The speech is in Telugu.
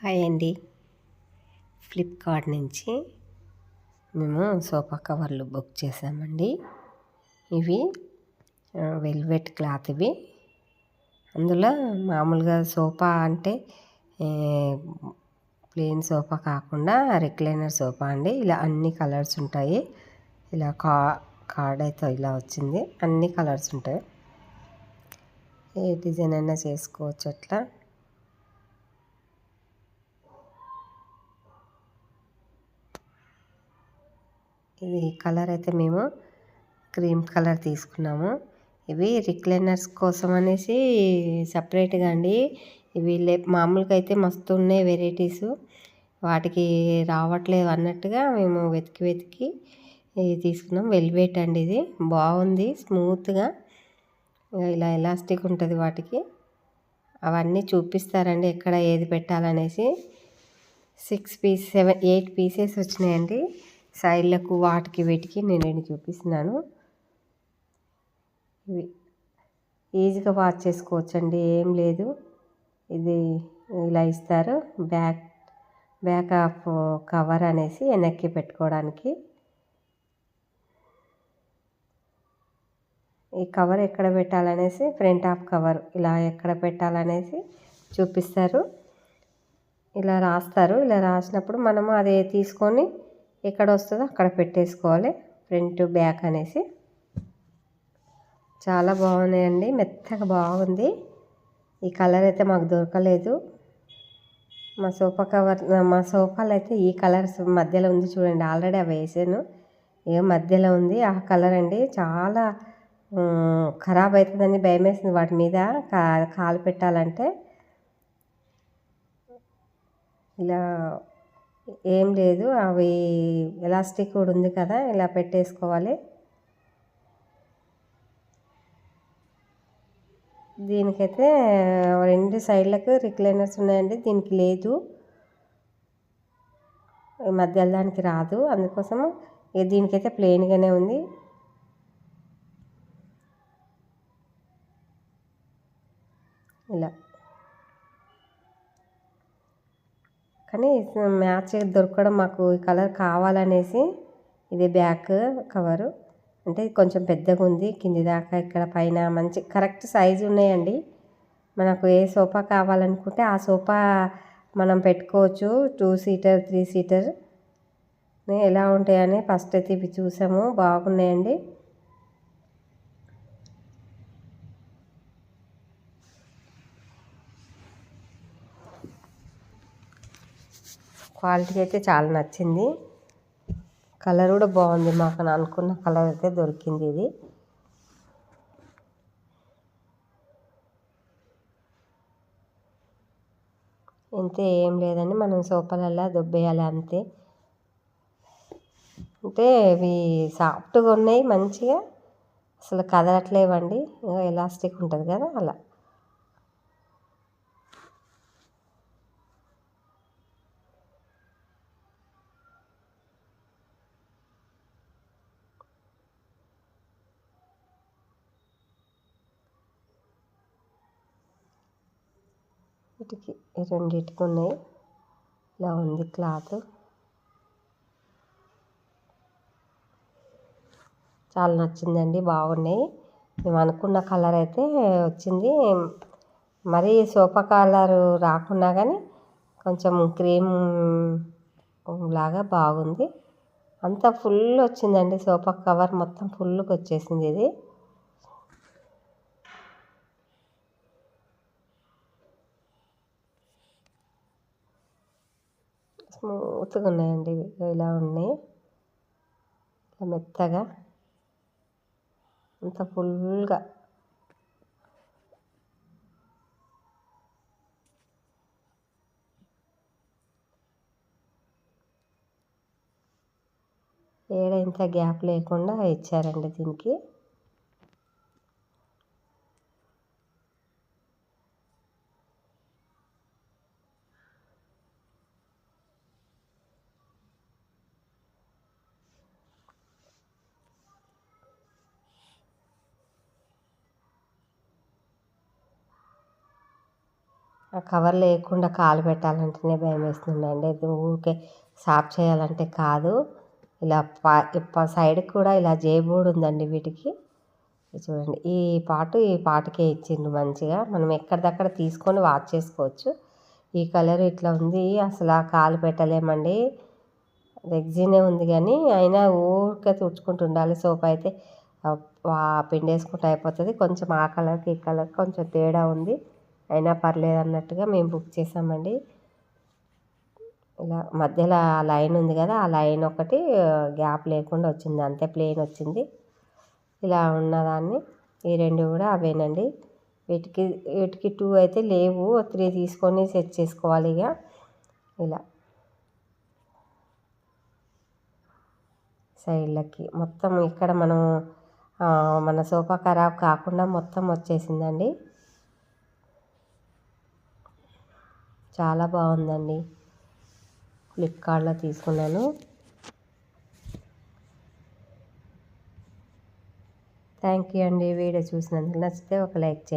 హాయ్ అండి. ఫ్లిప్కార్ట్ నుంచి మేము సోఫా కవర్లు బుక్ చేసామండి. ఇవి వెల్వెట్ క్లాత్ ఇవి. అందులో మామూలుగా సోఫా అంటే ప్లెయిన్ సోఫా కాకుండా రిక్లైనర్ సోఫా అండి. ఇలా అన్ని కలర్స్ ఉంటాయి. ఇలా కా కార్డ్ అయితే ఇలా వచ్చింది. అన్ని కలర్స్ ఉంటాయి. ఏ డిజైన్ అయినా చేసుకోవచ్చు అట్లా. ఇది కలర్ అయితే మేము క్రీమ్ కలర్ తీసుకున్నాము. ఇవి రిక్లైనర్స్ కోసం అనేసి సపరేట్గా అండి. ఇవి లే మామూలుగా అయితే మస్తు ఉన్నాయి వెరైటీస్. వాటికి రావట్లేదు అన్నట్టుగా మేము వెతికి వెతికి తీసుకున్నాం. వెల్వేట్ అండి ఇది. బాగుంది స్మూత్గా. ఇలా ఎలాస్టిక్ ఉంటుంది వాటికి. అవన్నీ చూపిస్తారండి ఎక్కడ ఏది పెట్టాలనేసి. Six piece seven eight pieces వచ్చినాయండి. సైడ్లకు వాటికి వీటికి నేను రెండు చూపిస్తున్నాను. ఇవి ఈజీగా వాచ్ చేసుకోవచ్చండి ఏం లేదు. ఇది ఇలా ఇస్తారు. బ్యాక్ బ్యాక్ ఆఫ్ కవర్ అనేసి వెనక్కి పెట్టుకోవడానికి. ఈ కవర్ ఎక్కడ పెట్టాలనేసి ఫ్రంట్ ఆఫ్ కవర్ ఇలా ఎక్కడ పెట్టాలనేసి చూపిస్తారు. ఇలా రాస్తారు. ఇలా రాసినప్పుడు మనము అదే తీసుకొని ఎక్కడ వస్తుందో అక్కడ పెట్టేసుకోవాలి. ఫ్రంట్ బ్యాక్ అనేసి. చాలా బాగున్నాయండి. మెత్తగా బాగుంది. ఈ కలర్ అయితే మాకు దొరకలేదు. మా సోఫా కవర్ మా సోఫాలు అయితే ఈ కలర్స్ మధ్యలో ఉంది చూడండి. ఆల్రెడీ అవి వేసాను. ఏ మధ్యలో ఉంది. ఆ కలర్ అండి చాలా ఖరాబ్ అవుతుందని భయం వేసింది వాటి మీద. కాలు పెట్టాలంటే. ఇలా ఏం లేదు అవి ఎలాస్టిక్ కూడా ఉంది కదా ఇలా పెట్టేసుకోవాలి. దీనికైతే రెండు సైడ్లకు రిక్లైనర్స్ ఉన్నాయండి దీనికి లేదు. మధ్యలో దానికి రాదు అందుకోసం దీనికైతే ప్లెయిన్గానే ఉంది. ఇలా. కానీ మ్యాచ్ దొరకడం మాకు ఈ కలర్ కావాలనేసి ఇది బ్యాక్ కవరు. అంటే కొంచెం పెద్దగా ఉంది కింది దాకా ఇక్కడ పైన మంచి కరెక్ట్ సైజు ఉన్నాయండి. మనకు ఏ సోఫా కావాలనుకుంటే ఆ సోఫా మనం పెట్టుకోవచ్చు టూ సీటర్ త్రీ సీటర్. ఎలా ఉంటాయని ఫస్ట్ అయితే ఇవి చూసాము బాగున్నాయండి. క్వాలిటీ అయితే చాలా నచ్చింది. కలర్ కూడా బాగుంది మాకు అనుకున్న కలర్ అయితే దొరికింది ఇది. ఇంతే ఏం లేదండి మనం సోఫాలల్లో దొబ్బేయాలి అంతే. అంటే ఇవి సాఫ్ట్గా ఉన్నాయి మంచిగా. అసలు కదలట్లేవండి ఎలాస్టిక్ ఉంటుంది కదా అలా. వీటికి రెండింటికి ఉన్నాయి. ఇలా ఉంది క్లాత్. చాలా నచ్చిందండి బాగున్నాయి. మేము అనుకున్న కలర్ అయితే వచ్చింది. మరీ సోఫా కలర్ రాకున్నా కానీ కొంచెం క్రీమ్ లాగా బాగుంది. అంతా ఫుల్ వచ్చిందండి సోఫా కవర్ మొత్తం ఫుల్గా వచ్చేసింది ఇది. స్మూత్గా ఉన్నాయండి ఇలా ఉన్నాయి. ఇలా మెత్తగా అంత ఫుల్గా. ఏడ ఇంత గ్యాప్ లేకుండా ఇచ్చారండి దీనికి. కవర్ లేకుండా కాలు పెట్టాలంటేనే భయం వేస్తుందండి అది ఊరికే సాఫ్ చేయాలంటే కాదు. ఇలా పా సైడ్కి కూడా ఇలా జేబోడు ఉందండి వీటికి. చూడండి. ఈ పాటు ఈ పాటకే ఇచ్చిండు మంచిగా. మనం ఎక్కడిదక్కడ తీసుకొని వాష్ చేసుకోవచ్చు. ఈ కలర్ ఇట్లా ఉంది. అసలు ఆ కాలు పెట్టలేమండి. రెగ్జీనే ఉంది కానీ అయినా ఊరికే తుడుచుకుంటూ ఉండాలి. సోప్ అయితే పిండేసుకుంటే అయిపోతుంది. కొంచెం ఆ కలర్కి ఈ కలర్ కొంచెం తేడా ఉంది. అయినా పర్లేదు అన్నట్టుగా మేము బుక్ చేసామండి. ఇలా మధ్యలో ఆ లైన్ ఉంది కదా ఆ లైన్ ఒకటి గ్యాప్ లేకుండా వచ్చింది అంతే ప్లేన్ వచ్చింది. ఇలా ఉన్నదాన్ని ఈ రెండు కూడా అవేనండి. వీటికి వీటికి టూ అయితే లేవు త్రీ తీసుకొని సెట్ చేసుకోవాలి ఇక. ఇలా. సైడ్లకి మొత్తం ఇక్కడ మనం మన సోఫా ఖరాబ్ కాకుండా మొత్తం వచ్చేసిందండి. చాలా బాగుందండి. ఫ్లిప్కార్ట్లో తీసుకున్నాను. థ్యాంక్ యూ అండి వీడియో చూసినందుకు నచ్చితే ఒక లైక్ చేయండి.